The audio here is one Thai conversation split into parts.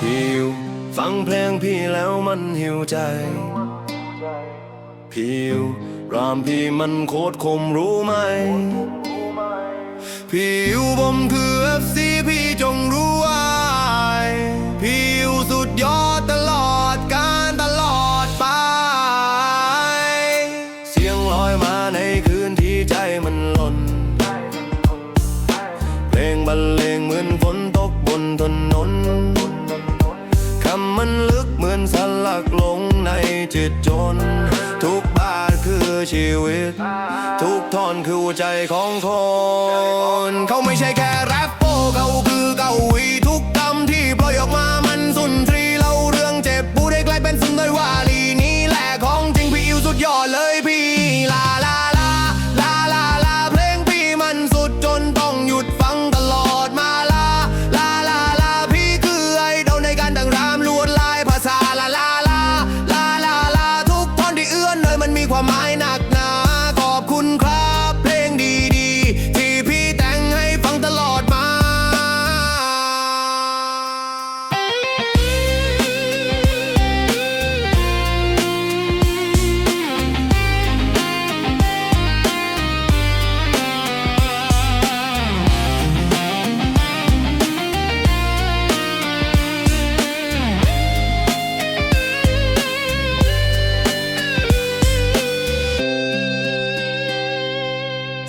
พี่ฟังเพลงพี่แล้วมันหิวใจผิวรามพี่มันโคตรคมรู้ไหมผิวผมคือ FC พี่จงรู้ไว้ผิวสุดยอดตลอดการตลอดไป เสียงลอยมาในคืนที่ใจมันหล่น เพลงบรรเลงเหมือนฝนตกบนถนน สลักลงในจิตจน ทุกบาทคือชีวิต ทุกท่อนคือหัวใจของคน เขาไม่ใช่แค่แรปโปเขาคือ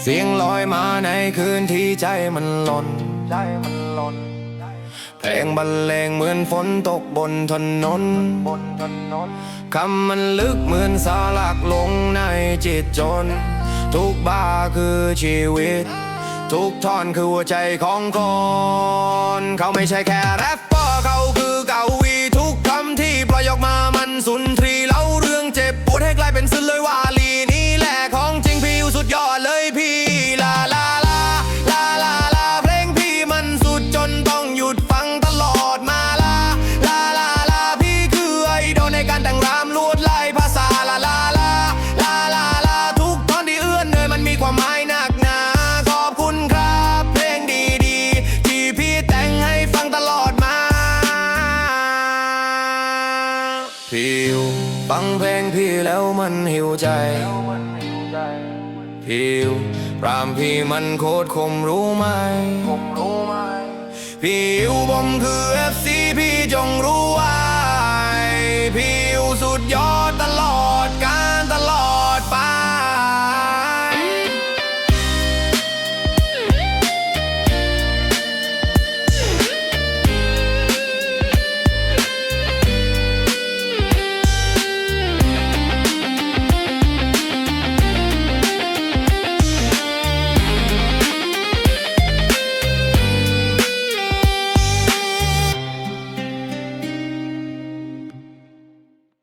เสียงลอยมาในคืนที่ใจมันหล่นใจมันหล่นเพลงบรรเลงเหมือนฝนตกบนถนนบนถนนคำมันลึกเหมือนสาลักลงในจิตจน ทุกบาคือชีวิต ทุกท่อนคือหัวใจของคน เขาไม่ใช่แค่แรปเปอร์เขาคือเกาวีทุกคำที่ปล่อยออกมา ผิวฟังเพลงพี่แล้วมันหิวใจผิวรามพี่มันโคตรคมรู้ไหมผิวผมคือ FC พี่จงรู้